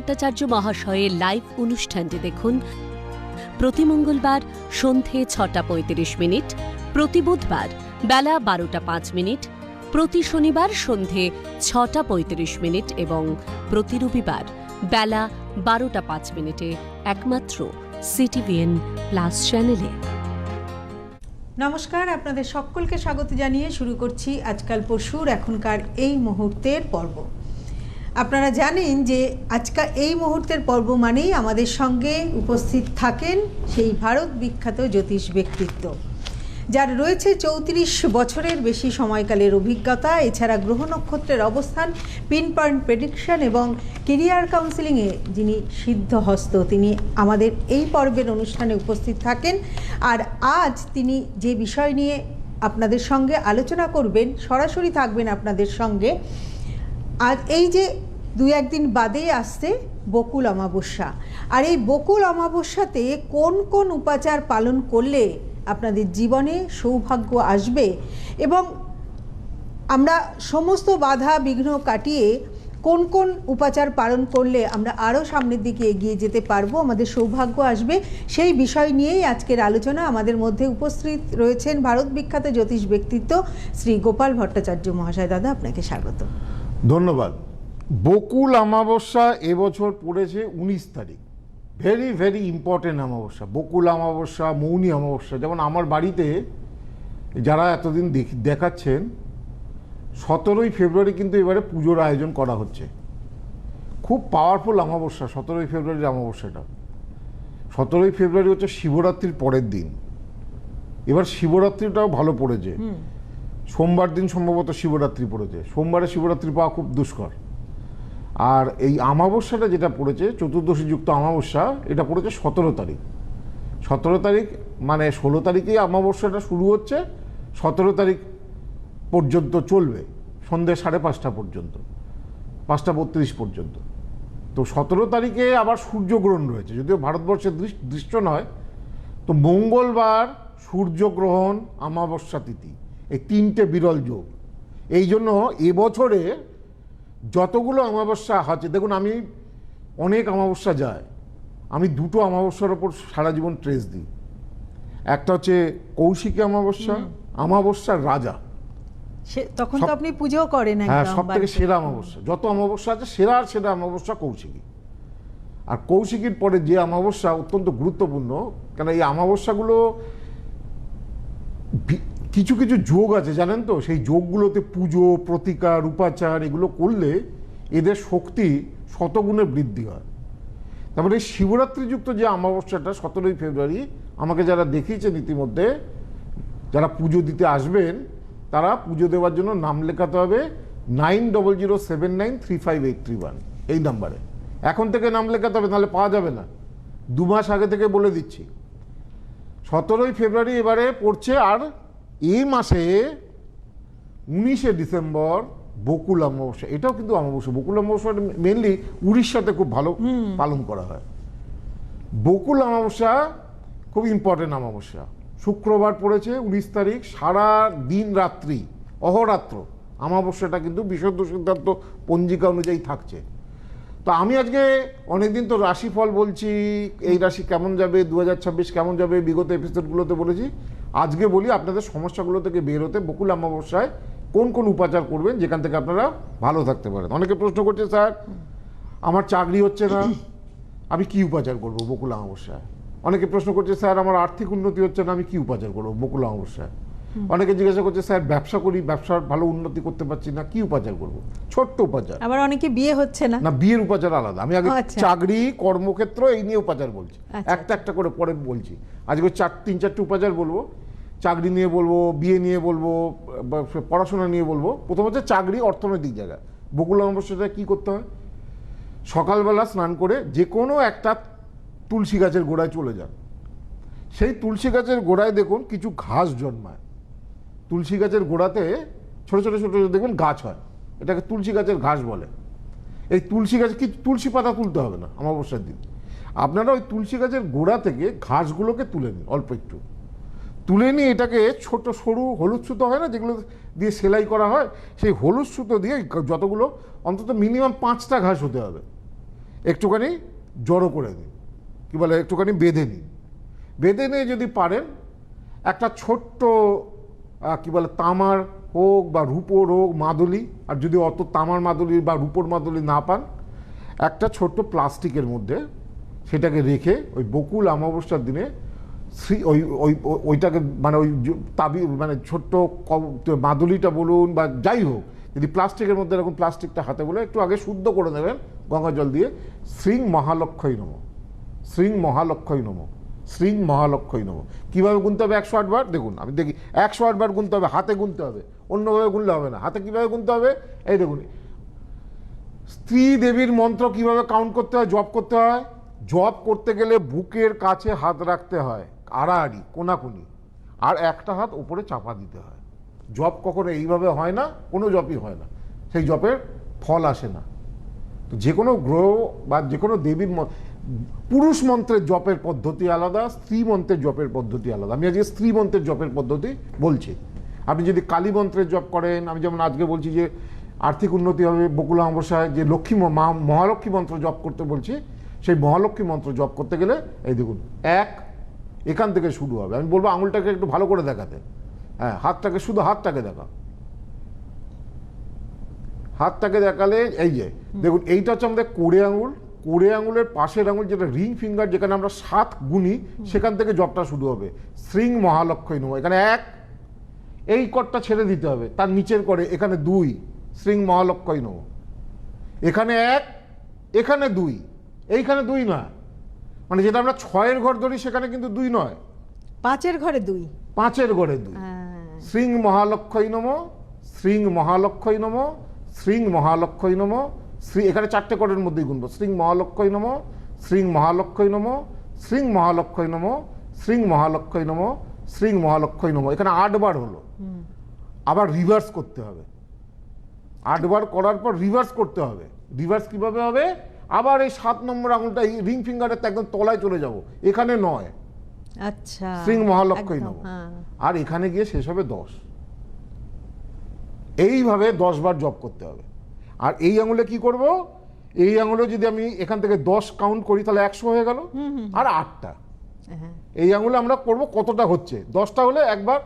ভট্টাচার্য মহাশয়ের লাইভ অনুষ্ঠানটি দেখুন। প্রতি মঙ্গলবার সন্ধে ছটা পঁয়ত্রিশ মিনিট, প্রতি বুধবার বেলা বারোটা পাঁচ মিনিট, প্রতি শনিবার সন্ধে ছটা পঁয়ত্রিশ মিনিট এবং প্রতি রবিবার বেলা বারোটা পাঁচ মিনিটে একমাত্র সিটিভিএন প্লাস চ্যানেলে নমস্কার, আপনাদের সকলকে স্বাগত জানিয়ে শুরু করছি আজকাল পরশুর এখনকার এই মুহূর্তের পর্ব। আপনারা জানেন যে আজকাল এই মুহূর্তের পর্ব মানেই আমাদের সঙ্গে উপস্থিত থাকেন সেই ভারত বিখ্যাত জ্যোতিষ ব্যক্তিত্ব, যার রয়েছে চৌত্রিশ বছরের বেশি সময়কালের অভিজ্ঞতা, এছাড়া গ্রহ নক্ষত্রের অবস্থান, পিন পয়েন্ট প্রেডিকশন এবং কেরিয়ার কাউন্সিলিংয়ে যিনি সিদ্ধহস্ত, তিনি আমাদের এই পর্বের অনুষ্ঠানে উপস্থিত থাকেন। আর আজ তিনি যে বিষয় নিয়ে আপনাদের সঙ্গে আলোচনা করবেন, সরাসরি থাকবেন আপনাদের সঙ্গে। আর এই যে দু একদিন বাদেই আসছে বকুল অমাবস্যা। আর এই বকুল অমাবস্যাতে কোন কোন উপাচার পালন করলে আপনাদের জীবনে সৌভাগ্য আসবে? এবং আমরা সমস্ত বাধা বিঘ্ন কাটিয়ে কোন কোন উপাচার পালন করলে আমরা আরও সামনের দিকে এগিয়ে যেতে পারব, আমাদের সৌভাগ্য আসবে? সেই বিষয় নিয়েই আজকের আলোচনা। আমাদের মধ্যে উপস্থিত রয়েছেন ভারত বিখ্যাত জ্যোতিষ ব্যক্তিত্ব শ্রী গোপাল ভট্টাচার্য মহাশয়। দাদা, আপনাকে স্বাগত। ধন্যবাদ। বকুল অমাবস্যা এবছর পড়েছে উনিশ তারিখ। ভেরি ভেরি ইম্পর্টেন্ট অমাবস্যা। বকুল অমাবস্যা মৌনি অমাবস্যা। যেমন আমার বাড়িতে যারা এতদিন দেখ- দেখাচ্ছেন সতেরোই ফেব্রুয়ারি কিন্তু এবারে পুজোর আয়োজন করা হচ্ছে। খুব পাওয়ারফুল অমাবস্যা সতেরোই ফেব্রুয়ারির অমাবস্যাটা। সতেরোই ফেব্রুয়ারি হচ্ছে শিবরাত্রির পরের দিন। এবার শিবরাত্রিটাও ভালো পড়েছে। সোমবার দিন সম্ভবত শিবরাত্রি পড়েছে। সোমবারে শিবরাত্রি পাওয়া খুব দুষ্কর। আর এই অমাবস্যাটা যেটা পড়েছে, চতুর্দশী যুক্ত অমাবস্যা, এটা পড়েছে সতেরো তারিখ। সতেরো তারিখ মানে ষোলো তারিখেই অমাবস্যাটা শুরু হচ্ছে, সতেরো তারিখ পর্যন্ত চলবে, সন্ধ্যে সাড়ে পাঁচটা পর্যন্ত, পাঁচটা বত্রিশ পর্যন্ত। তো সতেরো তারিখে আবার সূর্যগ্রহণ রয়েছে, যদিও ভারতবর্ষের দৃশ- দৃশ্য নয়, তো মঙ্গলবার সূর্যগ্রহণ অমাবস্যা তিথি, এই তিনটে বিরল যোগ। এই জন্য এবছরে যতগুলো অমাবস্যা হচ্ছে দেখুন আমি অনেক অমাবস্যা যায় আমি দুটো অমাবস্যার ওপর সারা জীবন ট্রেস দিই। একটা হচ্ছে কৌশিকী অমাবস্যা অমাবস্যার রাজা। সে তখন তো আপনি পুজো করেন হ্যাঁ সব থেকে সেরা অমাবস্যা। যত অমাবস্যা আছে সেরা আর সেরা অমাবস্যা কৌশিকী। আর কৌশিকীর পরে যে অমাবস্যা অত্যন্ত গুরুত্বপূর্ণ কেন এই অমাবস্যাগুলো কিছু কিছু যোগ আছে, জানেন তো? সেই যোগগুলোতে পুজো, প্রতিকার, উপাচার এগুলো করলে এদের শক্তি শতগুণে বৃদ্ধি হয়। তারপরে এই শিবরাত্রিযুক্ত যে অমাবস্যাটা সতেরোই ফেব্রুয়ারি, আমাকে যারা দেখিয়েছেন ইতিমধ্যে, যারা পুজো দিতে আসবেন, তারা পুজো দেওয়ার জন্য নাম লেখাতে হবে nine double zero seven nine three five eight three one, এই নাম্বারে। এখন থেকে নাম লেখাতে হবে, নাহলে পাওয়া যাবে না। দু মাস আগে থেকে বলে দিচ্ছি। সতেরোই ফেব্রুয়ারি এবারে পড়ছে আর এই মাসে উনিশে ডিসেম্বর বকুল অমাবস্যা এটাও কিন্তু অমাবস্যা। বকুল অমাবস্যা মেনলি উড়িষ্যাতে খুব ভালো পালন করা হয়। বকুল অমাবস্যা খুব ইম্পর্টেন্ট অমাবস্যা। শুক্রবার পড়েছে উনিশ তারিখ সারা দিন রাত্রি অহরাত্র। অমাবস্যাটা কিন্তু বিশুদ্ধ সিদ্ধান্ত পঞ্জিকা অনুযায়ী থাকছে। তো আমি আজকে অনেকদিন তো রাশিফল বলছি এই রাশি কেমন যাবে দু হাজার ছাব্বিশ কেমন যাবে বিগত এপিসোডগুলোতে বলেছি। আজকে বলি আপনাদের সমস্যাগুলো থেকে বের হতে বকুল অমাবস্যায় কোন কোন উপাচার করবেন যেখান থেকে আপনারা ভালো থাকতে পারেন? অনেকে প্রশ্ন করছে, স্যার, আমার চাকরি হচ্ছে না, আমি কি উপাচার করব বকুল অমাবস্যায়? অনেকে প্রশ্ন করছে, স্যার, আমার আর্থিক উন্নতি হচ্ছে না, আমি কি উপাচার করব বকুল অমাবস্যায়? অনেকে জিজ্ঞাসা করছে স্যার ব্যবসা করি ব্যবসার ভালো উন্নতি করতে পারছি না কি উপাচার করব? ছোট্ট উপাচার। আবার অনেকে বিয়ে হচ্ছে না। না বিয়ের উপাচার আলাদা। আমি আগে আচ্ছা। চাকরি কর্মক্ষেত্র এই নিয়ে উপাচার বলছি। আচ্ছা, একটা একটা করে পরে বলছি। আজকে চার তিন চারটে উপাচার বলব। চাকরি নিয়ে বলব বিয়ে নিয়ে বলব পড়াশোনা নিয়ে বলব। প্রথম হচ্ছে চাকরি অর্থনৈতিক জায়গা। বকুল অমাবস্যাটা কী করতে হয়? সকালবেলা স্নান করে যে কোনো একটা তুলসী গাছের গোড়ায় চলে যান। সেই তুলসী গাছের গোড়ায় দেখুন কিছু ঘাস জন্মায়। তুলসী গাছের গোড়াতে ছোট ছোট ছোট দেখবেন গাছ হয়। এটাকে তুলসী গাছের ঘাস বলে। এই তুলসী গাছ কি তুলসী পাতা তুলতে হবে না, অমাবস্যার দিন। আপনারা ওই তুলসী গাছের গোড়া থেকে ঘাসগুলোকে তুলে নিন, অল্প একটু। তুলে নিয়ে এটাকে ছোট সরু হলুদ সুতো হয় না, যেগুলো দিয়ে সেলাই করা হয়, সেই হলুদ সুতো দিয়ে যতগুলো অন্তত মিনিমাম পাঁচটা ঘাস হতে হবে। একটুখানি জড়ো করে দিন কী বলে, একটুখানি বেঁধে নিন। বেঁধে নিয়ে যদি পারেন, একটা ছোট্ট কি বলে, তামার হোক বা রূপোর হোক মাদুলি, আর যদি অত তামার মাদুলি বা রূপোর মাদুলি না পান, একটা ছোট্ট প্লাস্টিকের মধ্যে সেটাকে রেখে ওই বকুল অমাবস্যার দিনে শ্রী, ওই ওই ওই- ওইটাকে মানে ওই তাবি মানে ছোট্ট মাদুলিটা বলুন বা যাই হোক, যদি প্লাস্টিকের মধ্যে এরকম প্লাস্টিকটা হাতে বলে একটু আগে শুদ্ধ করে নেবেন, গঙ্গা জল দিয়ে, শ্রীং মহালক্ষই নম, শ্রীং মহালক্ষই নম। শ্রীং মহালক্ষই নম কীভাবে গুনতে হবে একশো আটবার? দেখুন, আমি দেখি, একশো আটবার গুনতে হবে, হাতে গুনতে হবে, অন্যভাবে গুনলে হবে না। হাতে কীভাবে গুনতে হবে? এই দেখুন, স্ত্রী দেবীর মন্ত্র কীভাবে কাউন্ট করতে হয়? জপ করতে হয়? জপ করতে গেলে বুকের কাছে হাত রাখতে হয়, আড়াআড়ি, কোনাকুনি, আর একটা হাত উপরে চাপা দিতে হয়। জপ কখনো এইভাবে হয় না, কোনো জপই হয় না। সেই জপের ফল আসে না। তো যে কোনো গ্রহ বা যে কোনো দেবীর পুরুষ মন্ত্রের জপের পদ্ধতি আলাদা, স্ত্রী মন্ত্রের জপের পদ্ধতি আলাদা। আমি আজকে স্ত্রী মন্ত্রের জপের পদ্ধতি বলছি। আপনি যদি কালী মন্ত্রের জপ করেন, আমি যেমন আজকে বলছি যে আর্থিক উন্নতি হবে, বকুল অমাবস্যায় যে লক্ষ্মী মহালক্ষ্মী মন্ত্র জপ করতে বলছি, সেই মহালক্ষ্মী মন্ত্র জপ করতে গেলে, এই দেখুন, এক, এখান থেকে শুরু হবে। আমি বলব আঙুলটাকে একটু ভালো করে দেখাতে। হ্যাঁ হাতটাকে শুধু হাতটাকে দেখা। হাতটাকে দেখালে, এই যে, দেখুন, এইটা হচ্ছে আমাদের কোড়ে আঙুল কোড়ে আঙুলের পাশের আঙুল যেটা রিং ফিঙ্গার যেখানে আমরা সাত গুনি সেখান থেকে জবটা শুরু হবে। শ্রিং মহালক্ষই নম। এখানে এক এই করটা ছেড়ে দিতে হবে। তার নিচের করে এখানে দুই শ্রিং মহালক্ষই নম। এখানে এক এখানে দুই এইখানে দুই নয় মানে যেটা আমরা ছয়ের ঘর ধরি সেখানে কিন্তু দুই নয়। পাঁচের ঘরে দুই। পাঁচের ঘরে দুই। হ্যাঁ। শ্রিং মহালক্ষই নম শ্রিং মহালক্ষই নম শ্রিং মহালক্ষই নম। শ্রী এখানে চারটে কোটের মধ্যেই গুনবো। শ্রিং মহালক্ষই নম শ্রিং মহালক্ষই নম শ্রিং মহালক্ষই নম শ্রিং মহালক্ষই নম শ্রিং মহালক্ষই নম। এখানে আটবার হলো। আবার রিভার্স করতে হবে। আটবার করার পর রিভার্স করতে হবে। রিভার্স কীভাবে হবে? আবার এই সাত নম্বর আঙুলটা এই রিং ফিঙ্গারের একদম তলায় চলে যাব। এখানে নয়। আচ্ছা। শ্রিং মহালক্ষই নম। হ্যাঁ। আর এখানে গিয়ে শেষ হবে দশ। এইভাবে দশ বার জব করতে হবে। আর এই আঙুলে কি করব? এই আঙুলে যদি আমি এখান থেকে দশ কাউন্ট করি তাহলে একশো হয়ে গেল। আর আটটা। হ্যাঁ। এই আঙুলে আমরা করব কতটা হচ্ছে? দশটা হলে একবার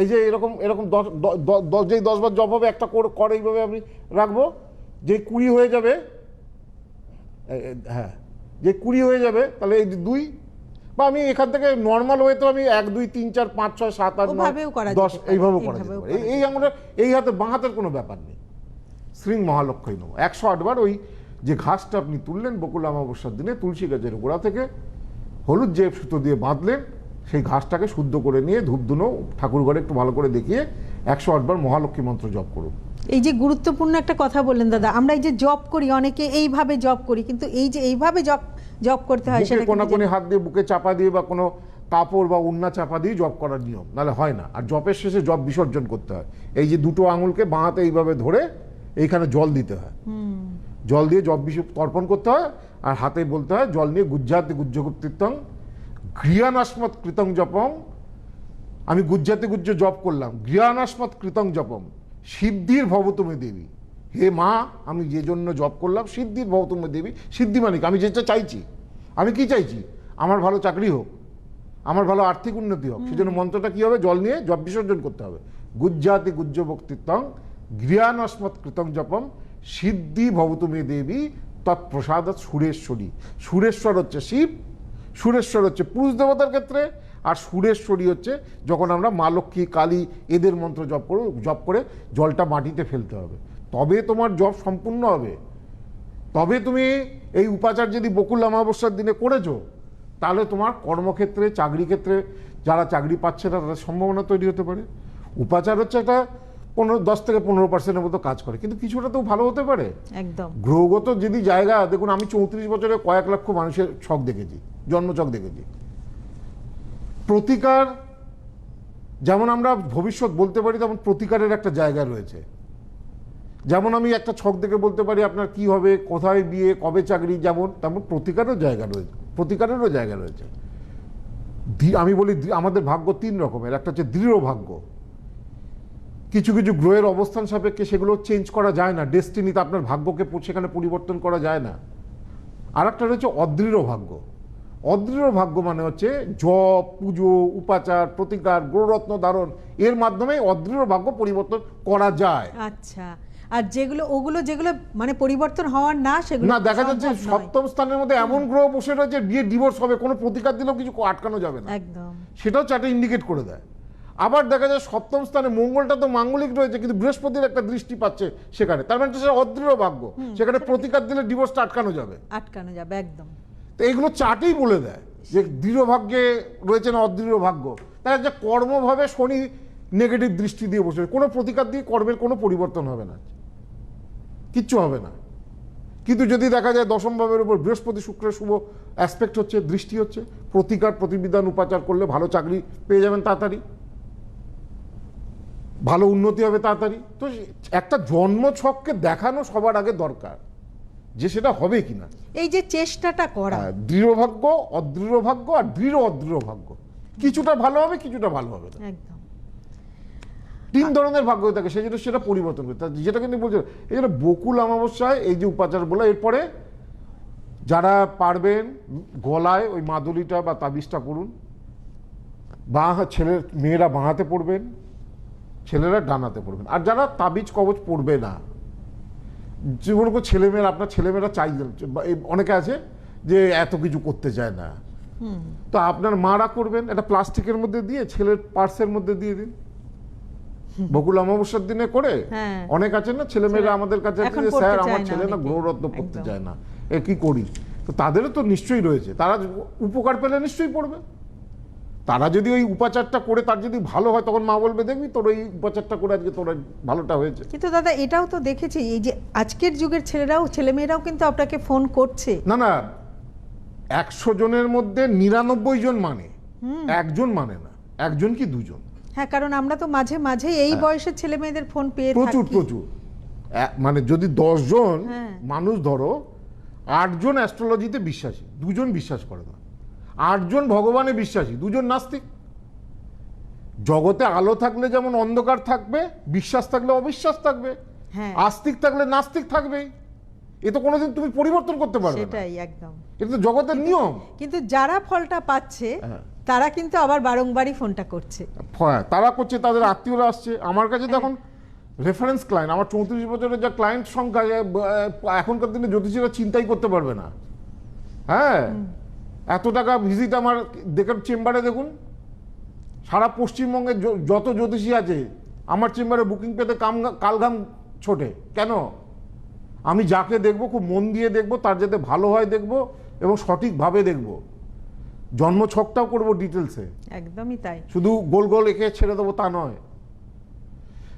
এই যে এরকম এরকম দশ যেই দশবার জব হবে একটা করে এইভাবে আমি রাখব। যে কুড়ি হয়ে যাবে হ্যাঁ যে কুড়ি হয়ে যাবে তাহলে এই যে দুই বা আমি এখান থেকে নর্মাল ওয়েতে আমি এক দুই তিন চার পাঁচ ছয় সাত আট নয় দশ এইভাবেও করা করা এই আঙুলের এই হাতে বাঁ হাতের কোনো ব্যাপার নেই। শ্রিং মহালক্ষই নেব। একশো আটবার ওই যে ঘাসটা আপনি তুললেন বকুল অমাবস্যার দিনে তুলসী গাছের গোড়া থেকে হলুদ যে সুতো দিয়ে বাঁধলেন সেই ঘাসটাকে শুদ্ধ করে নিয়ে ধূপ ধুনো ঠাকুর ঘরে একটু ভালো করে দেখিয়ে একশো আটবার মহালক্ষ্মী মন্ত্র জপ করুন। এই যে গুরুত্বপূর্ণ একটা কথা বললেন দাদা আমরা এই যে জব করি অনেকে এইভাবে জব করি কিন্তু এই যে এইভাবে জব জব করতে হয় সেটা কোনা কোনি হাত দিয়ে বুকে চাপা দিয়ে বা কোনো কাপড় বা উন্না চাপা দিয়ে জব করার নিয়ম নাহলে হয় না। আর জপের শেষে জব বিসর্জন করতে হয়। এই যে দুটো আঙুলকে বাঁহাতে এইভাবে ধরে এইখানে জল দিতে হয়। জল দিয়ে জব বিষ তর্পণ করতে হয় আর হাতে বলতে হয় জল নিয়ে গুজ্জাতি গুজ্জগুপ্তিত্বং গৃহানাস্মৎ কৃতং জপং। আমি গুজ্জাতি গুজ্জ জপ করলাম গৃহানাস্মৎ কৃতং জপম সিদ্ধির ভবতমে দেবী। হে মা আমি যে জন্য জব করলাম সিদ্ধির ভবতমে দেবী। সিদ্ধি মানে কি? আমি যেটা চাইছি। আমি কি চাইছি? আমার ভালো চাকরি হোক আমার ভালো আর্থিক উন্নতি হোক সেজন্য মন্ত্রটা কি হবে? জল নিয়ে জব বিসর্জন করতে হবে। গুজ্জাতি গুজ্জ ভক্তিত্বং গৃহানস্মৎ কৃতং জপম, সিদ্ধি ভবতমে দেবী, তৎপ্রসাদ সুরেশ্বরী। সুরেশ্বর হচ্ছে শিব, সুরেশ্বর হচ্ছে পুরুষ দেবতার ক্ষেত্রে, আর সুরেশ্বরী হচ্ছে যখন আমরা মা লক্ষ্মী, কালী এদের মন্ত্র জপ করো, জপ করে জলটা মাটিতে ফেলতে হবে। তবে তোমার জপ সম্পূর্ণ হবে। তবে তুমি এই উপাচার যদি বকুল অমাবস্যার দিনে করেছ, তাহলে তোমার কর্মক্ষেত্রে চাকরি ক্ষেত্রে যারা চাকরি পাচ্ছে না, তাদের সম্ভাবনা তৈরি হতে পারে। উপাচার হচ্ছে একটা পনেরো দশ থেকে পনেরো পার্সেন্টের মতো কাজ করে। কিন্তু কিছুটা তো ভালো হতে পারে। একদম। গ্রহগত যদি জায়গা দেখুন আমি চৌত্রিশ বছরে কয়েক লক্ষ মানুষের ছক দেখেছি জন্মছক দেখেছি। প্রতিকার যেমন আমরা ভবিষ্যৎ বলতে পারি তেমন প্রতিকারের একটা জায়গা রয়েছে। যেমন আমি একটা ছক দেখে বলতে পারি আপনার কি হবে কোথায় বিয়ে কবে চাকরি যেমন তেমন প্রতিকারেরও জায়গা রয়েছে প্রতিকারেরও জায়গা রয়েছে। আমি বলি আমাদের ভাগ্য তিন রকমের একটা হচ্ছে দৃঢ় ভাগ্য কিছু কিছু গ্রহের অবস্থান সাপেক্ষে সেগুলো চেঞ্জ করা যায় না ডেস্টিনিতে আপনার ভাগ্যকে সেখানে পরিবর্তন করা যায় না। আর একটা রয়েছে অদৃঢ় ভাগ্য। অদৃঢ় ভাগ্য মানে হচ্ছে জপ পুজো উপাচার প্রতিকার গ্রহরত্ন ধারণ এর মাধ্যমে অদৃঢ় ভাগ্য পরিবর্তন করা যায়। আচ্ছা আর যেগুলো ওগুলো যেগুলো মানে পরিবর্তন হওয়ার না সেগুলো না দেখা যাচ্ছে সপ্তম স্থানের মধ্যে এমন গ্রহ বসে রয়েছে বিয়ে ডিভোর্স হবে কোনো প্রতিকার দিলেও কিছু আটকানো যাবে না। একদম। সেটাও চার্টে ইন্ডিকেট করে দেয়। আবার দেখা যায় সপ্তম স্থানে মঙ্গলটা তো মাঙ্গলিক রয়েছে কিন্তু বৃহস্পতির একটা দৃষ্টি পাচ্ছে সেখানে। তার মানে সেটা অদৃঢ় ভাগ্য। সেখানে প্রতিকার দিলে ডিভোর্সটা আটকানো যাবে। আটকানো যাবে একদম। তো এগুলো চাটেই বলে দেয় যে দৃঢ় ভাগ্যে রয়েছে না অদৃঢ় ভাগ্য। তার যে কর্মভাবে শনি নেগেটিভ দৃষ্টি দিয়ে বসে কোনো প্রতিকার দিয়ে কর্মের কোনো পরিবর্তন হবে না। কিচ্ছু হবে না। কিন্তু যদি দেখা যায় দশম ভাবের উপর বৃহস্পতি শুক্রের শুভ অ্যাসপেক্ট হচ্ছে দৃষ্টি হচ্ছে প্রতিকার প্রতিবিধান উপাচার করলে ভালো চাকরি পেয়ে যাবেন তাড়াতাড়ি। ভালো উন্নতি হবে তাড়াতাড়ি। তো একটা জন্মছককে দেখানো সবার আগে দরকার যে সেটা হবে কিনা। এই যে চেষ্টাটা করা। হ্যাঁ, দৃঢ় ভাগ্য অদৃঢ় ভাগ্য আর দৃঢ় অদৃঢ় ভাগ্য কিছুটা ভালো হবে কিছুটা ভালো হবে না। একদম। তিন ধরনের ভাগ্য থাকে সেই জন্য সেটা পরিবর্তন করে। যেটা কিন্তু বলছে এই জন্য বকুল অমাবস্যায় এই যে উপাচার বলে এরপরে যারা পারবেন গলায় ওই মাদুলিটা বা তাবিজটা করুন বাঁ ছেলের মেয়েরা বাঁ হাতে পড়বেন ছেলেরা ডানাতে পড়বেন আর যারা তাবিজ কবচ পড়বে না যেমন করে ছেলেমেয়েরা আপনার ছেলেমেয়েরা বা অনেকে আছে যে এত কিছু করতে চায় না। তো আপনার মারা করবেন এটা প্লাস্টিকের মধ্যে দিয়ে ছেলের পার্সের মধ্যে দিয়ে দিন। বকুল অমাবস্যার দিনে করে হ্যাঁ। অনেক আছে না ছেলেমেয়েরা আমাদের কাছে আছে যে স্যার আমার ছেলে না। গ্রহরত্ন পড়তে। চায় না। এ কি করি? তো তাদেরও তো নিশ্চয়ই রয়েছে। তারা উপকার পেলে নিশ্চয়ই পড়বে। তারা যদি ওই উপাচারটা করে তার যদি ভালো হয় তখন মা বলবে দেখবি তোর ওই উপাচারটা করে আজকে তোর ভালোটা হয়েছে। কিন্তু দাদা এটাও তো দেখেছি এই যে আজকের যুগের ছেলেরাও ছেলেমেয়েরাও কিন্তু আপনাকে ফোন করছে। না না একশো জনের মধ্যে নিরানব্বই জন মানে। একজন মানে না একজন কি দুজন? হ্যাঁ কারণ আমরা তো মাঝে মাঝে এই বয়সের ছেলে মেয়েদের ফোন পেয়ে হ্যাঁ। প্রচুর। প্রচুর মানে যদি জন হ্যাঁ। মানুষ ধরো আটজন অ্যাস্ট্রোলজিতে বিশ্বাসী দুজন বিশ্বাস করে না। আটজন ভগবানে বিশ্বাসী দুজন নাস্তিক। জগতে আলো থাকলে যেমন অন্ধকার থাকবে বিশ্বাস থাকলে অবিশ্বাস থাকবে হ্যাঁ। আস্তিক থাকলে নাস্তিক থাকবেই। এ তো কোনোদিন তুমি পরিবর্তন করতে পারবে সেটাই একদম। এটা তো জগতের নিয়ম। কিন্তু যারা ফলটা পাচ্ছে হ্যাঁ। তারা কিন্তু আবার বারংবারই ফোনটা করছে। হ্যাঁ তারা করছে তাদের আত্মীয়রা আসছে। আমার কাছে তখন রেফারেন্স ক্লায়েন্ট আমার চৌত্রিশ বছরের যা ক্লায়েন্ট সংখ্যা এখনকার দিনে জ্যোতিষীরা চিন্তাই করতে পারবে না। হ্যাঁ এত টাকা ভিজিট আমার দেখুন চেম্বারে দেখুন সারা পশ্চিমবঙ্গে যত জ্যোতিষী আছে আমার চেম্বারে বুকিং পেতে কাম কালঘাম ছোটে। কেন? আমি যাকে দেখব খুব মন দিয়ে দেখব তার যাতে ভালো হয় দেখব এবং সঠিকভাবে দেখব। জন্ম ছকটাও করব ডিটেলসে একদমই তাই। শুধু গোল গোল এঁকে ছেড়ে দেবো তা নয়।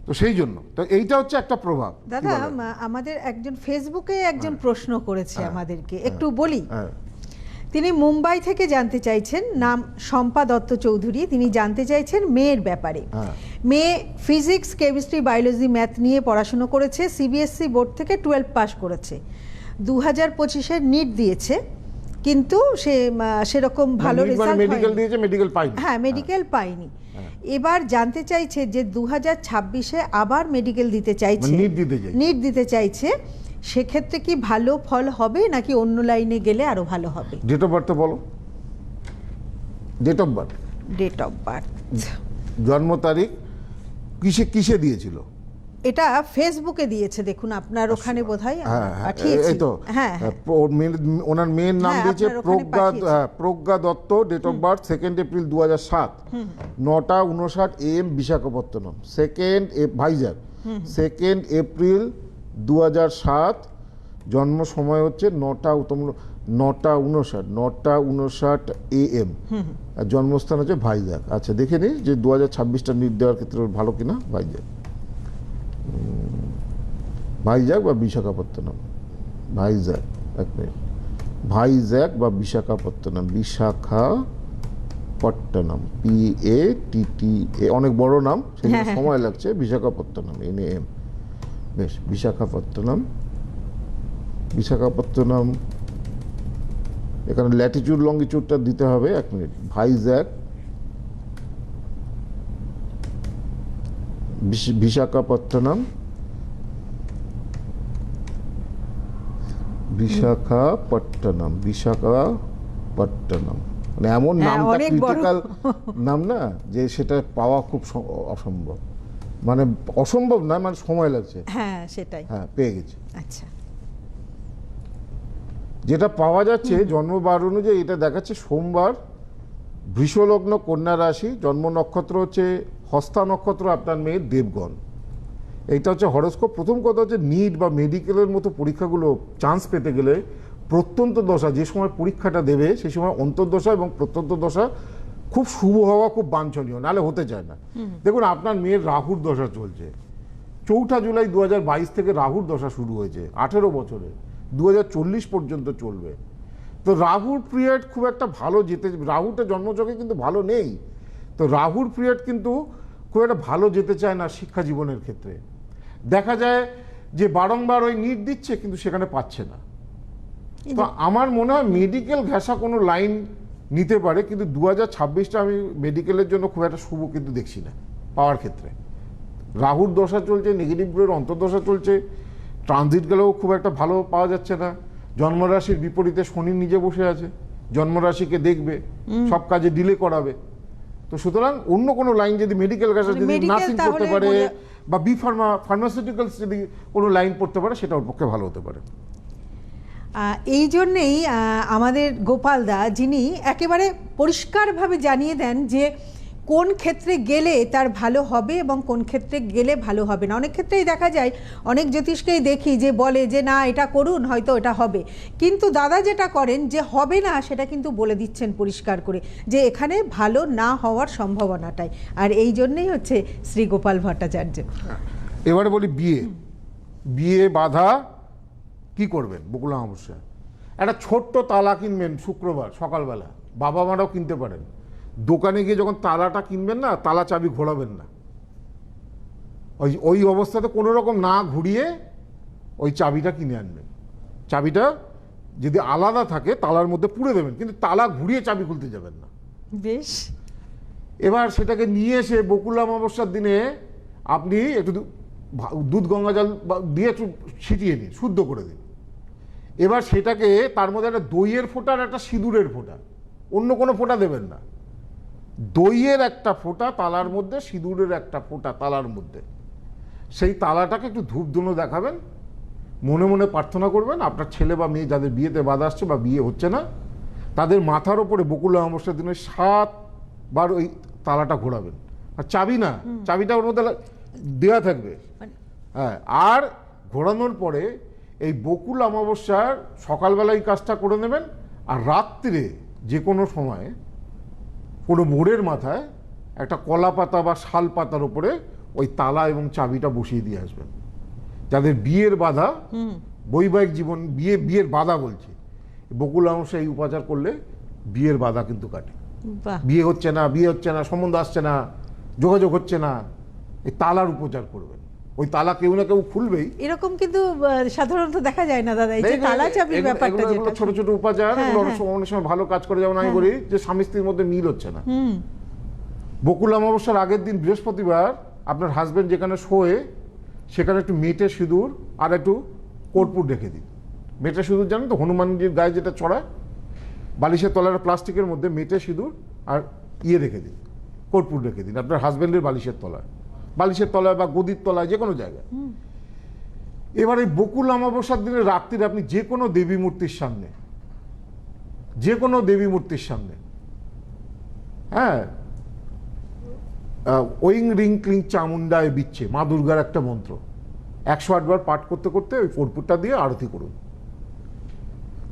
তো সেই জন্য তো এইটা হচ্ছে একটা প্রভাব দাদা আমাদের একজন ফেসবুকে একজন প্রশ্ন করেছে হ্যাঁ। আমাদেরকে। একটু বলি? হ্যাঁ। তিনি মুম্বাই থেকে জানতে চাইছেন নাম শম্পা দত্ত চৌধুরী তিনি জানতে চাইছেন মেয়ের ব্যাপারে। হ্যাঁ। মেয়ে ফিজিক্স কেমিস্ট্রি বায়োলজি ম্যাথ নিয়ে পড়াশুনো করেছে সিবিএসসি বোর্ড থেকে টুয়েলভ পাস করেছে। দু হাজার পঁচিশের নিট দিয়েছে কিন্তু সে সেরকম ভালো মানে রেজাল্ট মেডিকেল দিয়েছে মেডিকেল পাইনি হ্যাঁ মেডিকেল পাইনি এবার জানতে চাইছে যে দু হাজার ছাব্বিশে আবার মেডিকেল দিতে চাইছে। মানে নিট দিতে চাইছে। সেক্ষেত্রে কি ভালো ফল হবে নাকি অন্য লাইনে গেলে আরও ভালো হবে? ডেট অফ বার্থ বলো। Date of birth date of birth জন্ম তারিখ কিসে কিসে দিয়েছিল? এটা ফেসবুকে দিয়েছে দেখুন আপনার ওখানে বোধহয় হ্যাঁ হ্যাঁ, পাঠিয়েছি। হ্যাঁ ওনার মেয়ের নাম দিয়েছে Pragya Pragya Dutta date of birth second April দু হাজার সাত। নটা উনষাট M Visakhapatnam. Second Vizag second April দু সাত জন্ম সময় হচ্ছে নটা উতম- নটা উনষাট নটা উনষাট এ এম। আর জন্মস্থান হচ্ছে ভাইজাগ আচ্ছা দেখে নিই যে দু হাজার ছাব্বিশটা নিট দেওয়ার ক্ষেত্রে ভালো কিনা? ভাইজাগ উম, ভাইজাগ বা বিশাখাপত্তনম? ভাইজ্যাক এক মিনিট। ভাইজ্যাক বা Visakhapatnam? Visakhapatnam P A T T A অনেক বড় নাম সেই। সময় লাগছে। Visakhapatnam N M. বেশ বিশাখাপত্তনম। বিশাখাপত্তনম এখানে ল্যাটিচিউড লঙ্গিচিউডটা দিতে হবে এক মিনিট। ভাইজ্যাক বিশ- বিশাখাপত্তনম বিশাখাপট্টনম বিশাখাপট্টনম মানে এমন হ্যাঁ, নামটা ক্রিটিক্যাল নাম না যে সেটা পাওয়া খুব অসম্ভব। মানে অসম্ভব না মানে সময় লাগছে। হ্যাঁ সেটাই। হ্যাঁ পেয়ে গেছি। আচ্ছা। যেটা পাওয়া যাচ্ছে জন্মবার অনুযায়ী এটা দেখাচ্ছে সোমবার বৃষলগ্ন কন্যা রাশি জন্ম নক্ষত্র হচ্ছে হস্তা নক্ষত্র আপনার মেয়ের দেবগণ। এইটা হচ্ছে হরস্কোপ। প্রথম কথা হচ্ছে নিট বা মেডিকেলের মতো পরীক্ষাগুলো চান্স পেতে গেলে প্রত্যন্ত দশা যে সময় পরীক্ষাটা দেবে সেই সময় অন্তর্দশা এবং প্রত্যন্ত দশা খুব শুভ হওয়া খুব বাঞ্ছনীয় নাহলে হতে চায় না। দেখুন আপনার মেয়ের রাহুর দশা চলছে। চৌঠা জুলাই দুহাজার বাইশ থেকে রাহুর দশা শুরু হয়েছে আঠেরো বছরে। দুহাজার চল্লিশ পর্যন্ত চলবে। তো রাহুর পিরিয়ড খুব একটা ভালো যেতে রাহুটা জন্মচকে কিন্তু ভালো নেই। তো রাহুর পিরিয়ড কিন্তু খুব একটা ভালো যেতে চায় না শিক্ষা জীবনের ক্ষেত্রে। দেখা যায় যে বারংবার ওই নিট দিচ্ছে কিন্তু সেখানে পাচ্ছে না। তো আমার মনে হয় মেডিকেল ঘেঁষা কোনো লাইন নিতে পারে কিন্তু দু হাজার ছাব্বিশটা আমি মেডিকেলের জন্য খুব একটা শুভ কিন্তু দেখছি না পাওয়ার ক্ষেত্রে। রাহুর দশা চলছে নেগেটিভ গ্রহের অন্তর্দশা চলছে ট্রানজিট গেলেও খুব একটা ভালো পাওয়া যাচ্ছে না। জন্মরাশির বিপরীতে শনি নিজে বসে আছে জন্মরাশিকে দেখবে সব কাজে ডিলে করাবে। তো সুতরাং অন্য কোনো লাইন যদি মেডিকেল কাছে মানে যদি নার্সিং করতে পারে বা বি ফার্মা ফার্মাসিউটিক্যালস যদি কোনো লাইন পড়তে পারে সেটা ওর পক্ষে ভালো হতে পারে। এই জন্যেই আমাদের গোপালদা যিনি একেবারে পরিষ্কারভাবে জানিয়ে দেন যে কোন ক্ষেত্রে গেলে তার ভালো হবে এবং কোন ক্ষেত্রে গেলে ভালো হবে না। অনেক ক্ষেত্রেই দেখা যায়, অনেক জ্যোতিষকেই দেখি যে বলে যে, না, এটা করুন, হয়তো এটা হবে। কিন্তু দাদা যেটা করেন যে, হবে না, সেটা কিন্তু বলে দিচ্ছেন পরিষ্কার করে যে, এখানে ভালো না হওয়ার সম্ভাবনাটাই। আর এই জন্যেই হচ্ছে শ্রী গোপাল ভট্টাচার্য। এবারে বলি বিয়ে। বিয়ে বাধা কি করবেন? বকুলা অবশ্যা একটা ছোট্ট তালা কিনবেন শুক্রবার সকালবেলা। বাবা মারাও কিনতে পারেন। দোকানে গিয়ে যখন তালাটা কিনবেন না তালা চাবি ঘোরাবেন না। ওই ওই অবস্থাতে কোনো রকম না ঘুরিয়ে ওই চাবিটা কিনে আনবেন। চাবিটা যদি আলাদা থাকে তালার মধ্যে পুড়ে দেবেন কিন্তু তালা ঘুরিয়ে চাবি খুলতে যাবেন না। বেশ। এবার সেটাকে নিয়ে এসে বকুল অমাবস্যার দিনে আপনি একটু দুধ গঙ্গা জল দিয়ে একটু ছিটিয়ে নিন শুদ্ধ করে দিন। এবার সেটাকে তার মধ্যে একটা দইয়ের ফোঁটা আর একটা সিঁদুরের ফোঁটা। অন্য কোনো ফোঁটা দেবেন না। দইয়ের একটা ফোঁটা তালার মধ্যে সিঁদুরের একটা ফোঁটা তালার মধ্যে। সেই তালাটাকে একটু ধূপ ধুনো দেখাবেন। মনে মনে প্রার্থনা করবেন আপনার ছেলে বা মেয়ে যাদের বিয়েতে বাধা আসছে বা বিয়ে হচ্ছে না তাদের মাথার ওপরে বকুল অমাবস্যার দিনে সাত বার ওই তালাটা ঘোরাবেন। আর চাবি না চাবিটা ওর মধ্যে দেওয়া থাকবে। মানে হ্যাঁ আর ঘোরানোর পরে এই বকুল অমাবস্যার সকালবেলা এই কাজটা করে নেবেন আর রাত্রে যে কোনো সময় কোনো মোড়ের মাথায় একটা কলা পাতা বা শাল পাতার উপরে ওই তালা এবং চাবিটা বসিয়ে দিয়ে আসবেন। যাদের বিয়ের বাধা বৈবাহিক জীবন বিয়ে বিয়ের বাধা বলছি বকুল অমাবস্যা এই উপাচার করলে বিয়ের বাধা কিন্তু কাটে। বিয়ে হচ্ছে না বিয়ে হচ্ছে না সম্বন্ধ আসছে না যোগাযোগ হচ্ছে না এই তালার উপচার করবেন। ওই তালা কেউ না কেউ খুলবেই। এরকম কিন্তু সাধারণত দেখা যায় না দাদা। এই যে তালা চাবির ব্যাপারটা যেটা। ছোট ছোট উপাচার হ্যাঁ, অনেক হ্যাঁ। সময় অনেক সময় ভালো কাজ করে যেমন আমি বলি যে স্বামী স্ত্রীর মধ্যে মিল হচ্ছে না। বকুল অমাবস্যার আগের দিন বৃহস্পতিবার আপনার হাজবেন্ড যেখানে শোয়ে সেখানে একটু মেটে সিঁদুর আর একটু কর্পূর রেখে দিন। মেটে সিঁদুর জানেন তো? হনুমানজির গায়ে যেটা চড়ায় বালিশের তলার প্লাস্টিকের মধ্যে মেটে সিঁদুর আর ইয়ে রেখে দিন কর্পূর রেখে দিন। আপনার হাজবেন্ডের বালিশের তলায়। বালিশের তলায় বা গদির তলায়, যে কোনো জায়গায়। এবার এই বকুল অমাবস্যার দিনে রাত্রিরে আপনি যে কোনো দেবী মূর্তির সামনে, যে কোনো দেবী মূর্তির সামনে হ্যাঁ ওইং রিং ক্লিং চামুন্ডায় বিচ্ছে, মা দুর্গার একটা মন্ত্র। একশো আটবার পাঠ করতে করতে ওই কর্পূরটা দিয়ে আরতি করুন।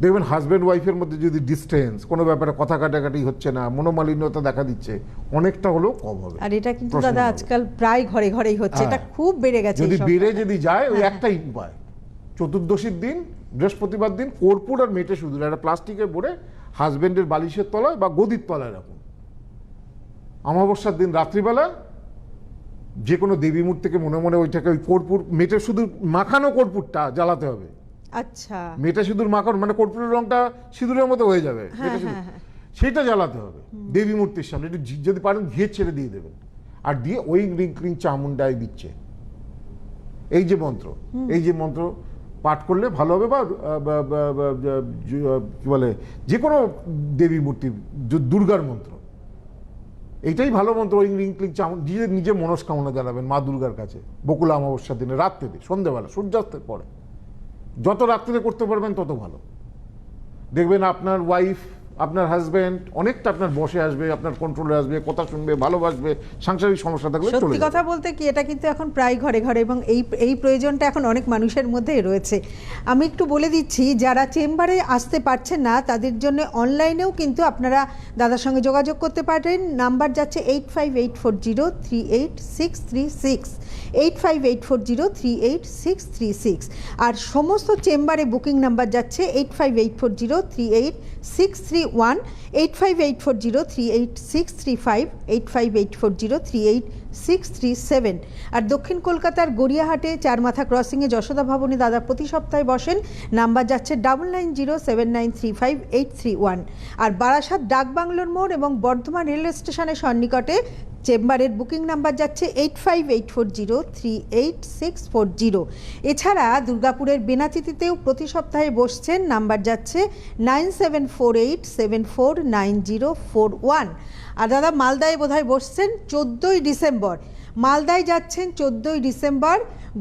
দেখবেন হাজব্যান্ড ওয়াইফের মধ্যে যদি ডিস্টেন্স কোনো ব্যাপারে কথা কাটাকাটি হচ্ছে না মনোমালিন্যতা দেখা দিচ্ছে অনেকটা হলেও কম হবে। আর এটা কিন্তু দাদা আজকাল প্রায় ঘরে ঘরেই হচ্ছে এটা হ্যাঁ। খুব বেড়ে গেছে যদি বেড়ে যদি যায় ওই হ্যাঁ, একটাই উপায়। চতুর্দশীর দিন বৃহস্পতিবার দিন কর্পূর আর মেটে শুধু একটা প্লাস্টিকে ভরে হাজবেন্ডের বালিশের তলায় বা গদির তলায় রাখুন। অমাবস্যার দিন রাত্রিবেলা যে কোনো দেবী মূর্তিকে মনে মনে ওইটাকে ওই কর্পূর মেটে শুধু মাখানো কর্পূরটা জ্বালাতে হবে। আচ্ছা। মেটে সিঁদুর মাখানো মানে কর্পূরের রংটা সিঁদুরের মতো হয়ে যাবে। হ্যাঁ, মেটে সিঁদুর। হ্যাঁ, হ্যাঁ। সেটা জ্বালাতে হবে। দেবী মূর্তির সামনে। একটু যদি পারেন ঘিয়ে ছেড়ে দিয়ে দেবেন। আর দিয়ে ওই চামুন্ডায় দিচ্ছে। এই যে মন্ত্র। এই যে মন্ত্র পাঠ করলে ভালো হবে বা কি বলে যে কোনো দেবী মূর্তি দুর্গার মন্ত্র। এইটাই ভালো মন্ত্র ওই রিং ক্লিং চাম- নিজে নিজে মনস্কামনা জানাবেন মা দুর্গার কাছে। বকুলা অমাবস্যার দিনে রাত্রে সন্ধ্যেবেলা সূর্যাস্তের পরে। যত রাত্রে করতে পারবেন তত ভালো। দেখবেন আপনার ওয়াইফ আপনার হাজবেন্ড অনেকটা আপনার বসে আসবে আপনার কন্ট্রোলে আসবে কথা শুনবে ভালোবাসবে সাংসারিক সমস্যা থাকলে চলে সত্যি কথা বলতে কি এটা কিন্তু এখন প্রায় ঘরে ঘরে এবং এই এই প্রয়োজনটা এখন অনেক মানুষের মধ্যেই রয়েছে। আমি একটু বলে দিচ্ছি যারা চেম্বারে আসতে পারছেন না তাদের জন্য অনলাইনেও কিন্তু আপনারা দাদার সঙ্গে যোগাযোগ করতে পারেন। নাম্বার যাচ্ছে eight five eight four zero three eight six three six eight five eight four zero three eight six three six আর সমস্ত চেম্বারে বুকিং নাম্বার যাচ্ছে eight five eight four zero three eight six three one eight five eight four zero three eight six three five eight five eight four zero three eight six three seven আর দক্ষিণ কলকাতার গড়িয়াহাটে চারমাথা ক্রসিংয়ে যশোদা ভবনে দাদা প্রতি সপ্তাহে বসেন। Number যাচ্ছে double nine zero seven nine three five eight three one আর বারাসাত ডাকবাংলোর মোড় এবং বর্ধমান রেলওয়ে স্টেশনের সন্নিকটে চেম্বারের বুকিং নাম্বার যাচ্ছে eight five eight four zero three eight six four zero. এছাড়া দুর্গাপুরের বেনাচিতিতেও প্রতি সপ্তাহে বসছেন, নাম্বার যাচ্ছে nine seven four eight seven four nine zero four one. আর দাদা, মালদায় বোধহয় বসছেন চোদ্দোই ডিসেম্বর। মালদায় যাচ্ছেন চোদ্দোই ডিসেম্বর,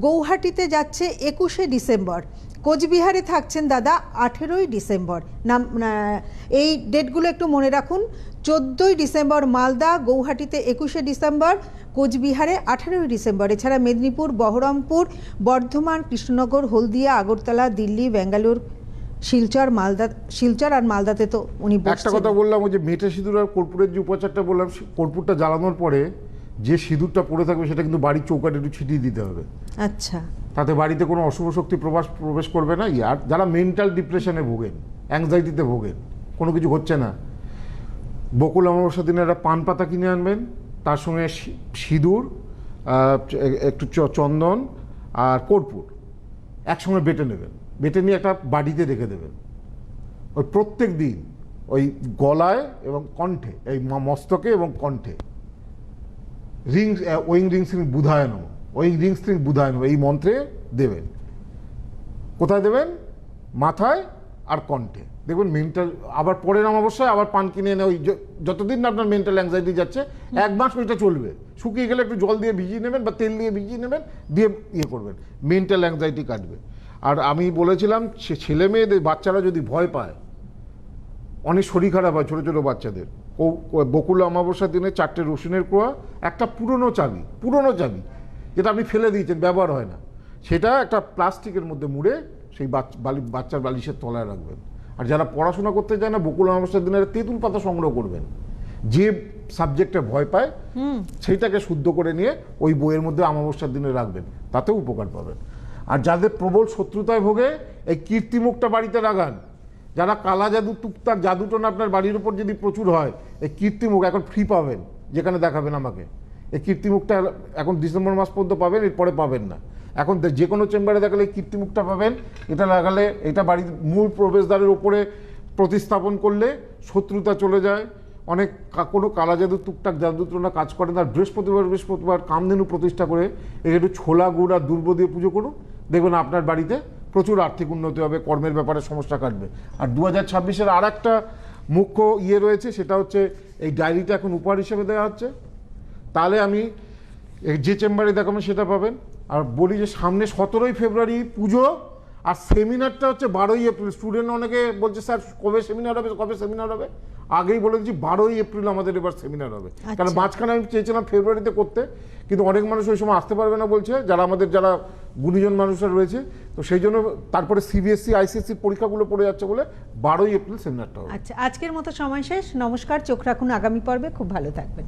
গৌহাটিতে যাচ্ছে একুশে ডিসেম্বর। কোচবিহারে থাকছেন দাদা আঠেরোই ডিসেম্বর। নাম এই ডেটগুলো একটু মনে রাখুন। চোদ্দোই ডিসেম্বর মালদা গৌহাটিতে একুশে ডিসেম্বর কোচবিহারে আঠারোই ডিসেম্বর। এছাড়া মেদিনীপুর বহরমপুর বর্ধমান কৃষ্ণনগর হলদিয়া আগরতলা দিল্লি ব্যাঙ্গালোর শিলচর মালদা শিলচর আর মালদাতে তো উনি একটা কথা বললাম ওই যে মেটে সিঁদুর আর কর্পূরের যে উপচারটা বললাম কর্পূরটা জ্বালানোর পরে যে সিঁদুরটা পড়ে থাকবে সেটা কিন্তু বাড়ির চৌকাটে একটু ছিটিয়ে দিতে হবে। আচ্ছা। তাতে বাড়িতে কোনো অশুভ শক্তি প্রবাস, প্রবেশ করবে না। আর যারা মেন্টাল ডিপ্রেশনে ভোগেন অ্যাংজাইটিতে ভোগেন, কোনো কিছু হচ্ছে না। বকুল অমাবস্যা দিনে একটা পান পাতা কিনে আনবেন, তার সঙ্গে সিঁদুর একটু চন্দন আর কর্পূর একসঙ্গে বেটে নেবেন। বেটে নিয়ে একটা বাড়িতে রেখে দেবেন। ওই প্রত্যেক দিন ওই গলায় এবং কণ্ঠে, এই মস্তকে এবং কণ্ঠে। রিংস ওয়িং রিং স্ত্রী বুধায় নম ওয়িং রিং স্ত্রী বুধায় নম এই মন্ত্রে দেবেন। কোথায় দেবেন? মাথায় আর কণ্ঠে। দেখবেন মেন্টাল আবার পরের অমাবস্যায় আবার পান কিনে এনে ওই যতদিন না আপনার মেন্টাল অ্যাংজাইটি যাচ্ছে এক মাস ওইটা চলবে। শুকিয়ে গেলে একটু জল দিয়ে ভিজিয়ে নেবেন বা তেল দিয়ে ভিজিয়ে নেবেন দিয়ে ইয়ে করবেন। মেন্টাল অ্যাংজাইটি কাটবে। আর আমি বলেছিলাম সে ছেলে মেয়েদের বাচ্চারা যদি ভয় পায় অনেক শরীর খারাপ হয় ছোটো ছোটো বাচ্চাদের। বকুল অমাবস্যার দিনে চারটে রসুনের কোয়া একটা পুরনো চাবি পুরনো চাবি। যেটা আপনি ফেলে দিয়েছেন ব্যবহার হয় না। সেটা একটা প্লাস্টিকের মধ্যে মুড়ে সেই বাচ্চার বালিশের তলায় রাখবেন। আর যারা পড়াশোনা করতে চায় না বকুল অমাবস্যার দিনে একটা তেঁতুল পাতা সংগ্রহ করবেন। যে সাবজেক্টে ভয় পায় সেইটাকে শুদ্ধ করে নিয়ে ওই বইয়ের মধ্যে অমাবস্যার দিনে রাখবেন। তাতেও উপকার পাবেন। আর যাদের প্রবল শত্রুতায় ভোগে এই কীর্তিমুখটা বাড়িতে লাগান যারা কালা জাদু টুকটাক জাদুটন আপনার বাড়ির উপর যদি প্রচুর হয় এই কীর্তিমুখ এখন ফ্রি পাবেন যেখানে দেখাবেন আমাকে। এই কীর্তিমুখটা এখন ডিসেম্বর মাস পর্যন্ত পাবেন, এরপরে পাবেন না। এখন যে কোনো চেম্বারে দেখালে এই কীর্তিমুখটা পাবেন, এটা লাগালে এটা বাড়ির মূল প্রবেশদ্বারের উপরে প্রতিস্থাপন করলে শত্রুতা চলে যায়। অনেক কোনো কালা জাদু টুকটাক জাদুটনা কাজ করে না। বৃহস্পতিবার বৃহস্পতিবার কামধেনু প্রতিষ্ঠা করে একটু ছোলা, গুড় আর দুর্ব দিয়ে পুজো করুন। দেখবেন আপনার বাড়িতে প্রচুর আর্থিক উন্নতি হবে, কর্মের ব্যাপারে সমস্যা কাটবে। আর দু হাজার ছাব্বিশের আর একটা মুখ্য ইয়ে রয়েছে, সেটা হচ্ছে এই ডায়েরিটা এখন উপহার হিসেবে দেওয়া হচ্ছে। তাহলে আমি যে চেম্বারে দেখাবেন সেটা পাবেন। আর বলি যে সামনে সতেরোই ফেব্রুয়ারি পুজো আর সেমিনারটা হচ্ছে বারোই এপ্রিল। স্টুডেন্ট অনেকে বলছে স্যার কবে সেমিনার হবে? কবে সেমিনার হবে? আগেই বলে দিচ্ছি বারোই এপ্রিল আমাদের এবার সেমিনার হবে। কারণ আচ্ছা। মাঝখানে আমি চেয়েছিলাম ফেব্রুয়ারিতে করতে কিন্তু অনেক মানুষ ওই সময় আসতে পারবে না বলছে যারা আমাদের যারা গুণীজন মানুষরা রয়েছে। তো সেই জন্য তারপরে সিবিএসসি আইসিএসসি পরীক্ষাগুলো পড়ে যাচ্ছে বলে বারোই এপ্রিল সেমিনারটা হবে। আচ্ছা আজকের মতো সময় শেষ। নমস্কার চোখ রাখুন আগামী পর্বে। খুব ভালো থাকবেন।